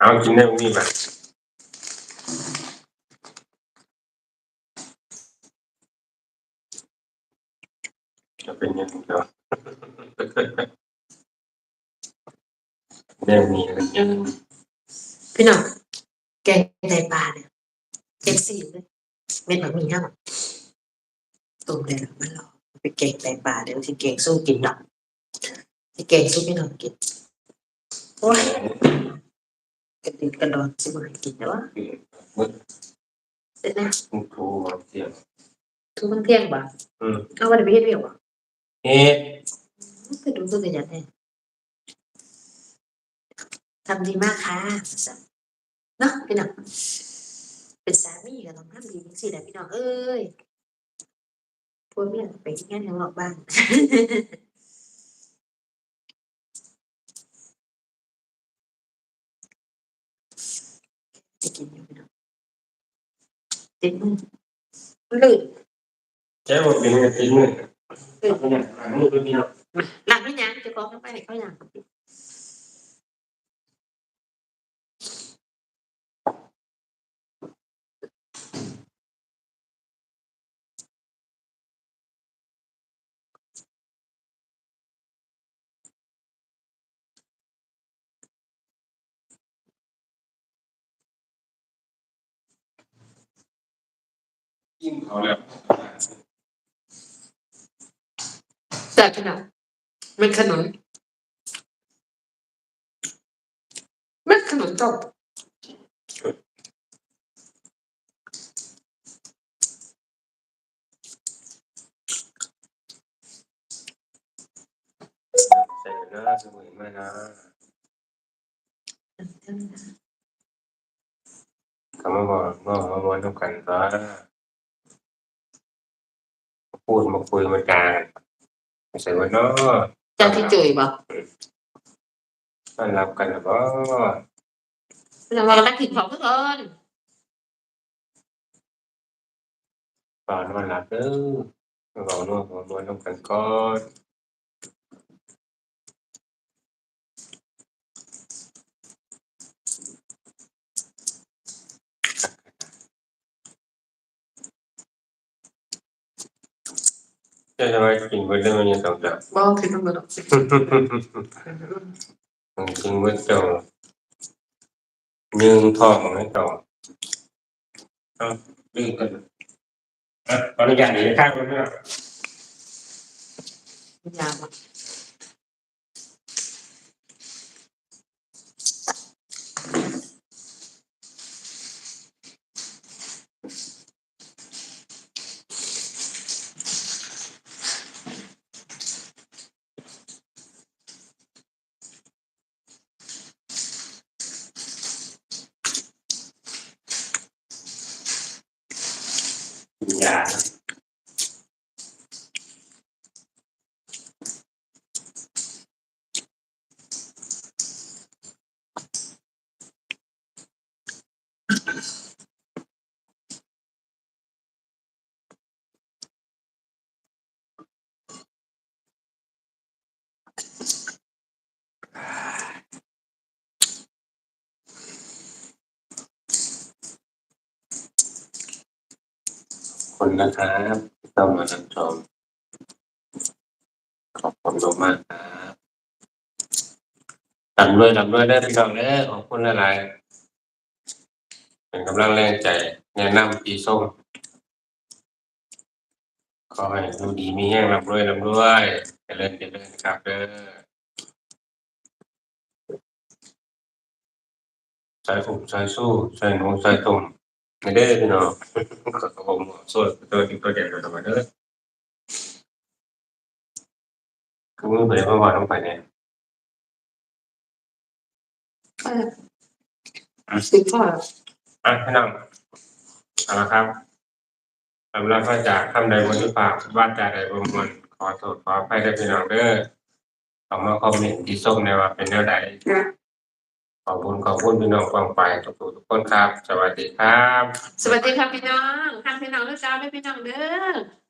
เอากินได้บ่มีบัดจะเป็นยังไงเนาะแน่มีอะไรยังพี่หน้องแกงไตปลาเนี่ยแกงซีเลยเม็ดแบบมีห้าต้มเลยนะมันหรอไปแกงไตปลาเดี๋ยวที่แกงสู้กินดอกที่แกงสู้พี่หน้องกินโอ้ย กระติกกระดอนสมาให้กินแต่ว่ามึดเสร็จแล้วมึงโทรมาเสียงทุกมันเที่ยงบ่อืมเอาวันไปเฮ็ดเรียกบ่เฮ็ดไปดูตัวอย่างแน่ทำดีมากค่ะเนาะพี่น้องเป็นสามีก็ต้องทำดีจังซี่แหละพี่น้องเอ้ยพวกเมียไปที่งานขอกบ้างจะกินอยู่พี่น้องาเป็นไงกินเนี่ยเอาไปเนี่ยหลอพี่เนาง ไม่ยังจะกองเข้าไปไห ย่างกินเขาแล้วแต่ขนมมันขนมมันขนมต้มใส่หน้าสวยมากนะคำว่าบอกว่ามาวนต้องกันซะ พูดมาคุยมาจาไม่ใช่ว่าเนาะเจ้าที่จุยบอกต้อนรับกันหรือเปล่าเรามากำลังกินของทุกคนตอนวันรับเด้อเราโน้ตเราโน้ตต้องกันก่อนจะทำไมกินเบอร์ เดอร์มันยังสองจับบอกคือต้องมาดอกผมกินเบอร์เจ้ายืงทองให้เจ้าเอาดื้อกันอะขออนุญาตหนีข้างมันนะยาวอะกินยา Yeah. คนนะครับที่เข้ามารับชมขอบคุณมากครับทำด้วยทำด้วยได้พี่น้องเด้อขอบคุณหลายๆเป็นกำลังแรงใจ แนะนำปีส้มขอให้ดูดีมีแห้งรับด้วยรับด้วยเจริญเจริญครับเด้อใส่อุ่มใส่สู้ใส่หนูใส่ตุ่ม ไม่ได้อพี่น้องขอบผมส่วนตัวที่ตัวเด็กตัวเด้อคือมือไปเมื่อวานต้องไปเนี่ยสิบข้ออะพี่น้องเอาละครับสำหรับพระจากคำใดบนที่ปากว่าจาใดบนมวลขอโทษขอไปได้พี่น้องเด้อขอมาคอมเมนต์ที่ส่งในว่าเป็นแนวใด ขอบคุณขอบคุณพี่น้องฟังไปทุกทุกคนครับ สวัสดีครับ สวัสดีครับพี่น้องทางพี่น้องลูกสาวและพี่น้องเด้อ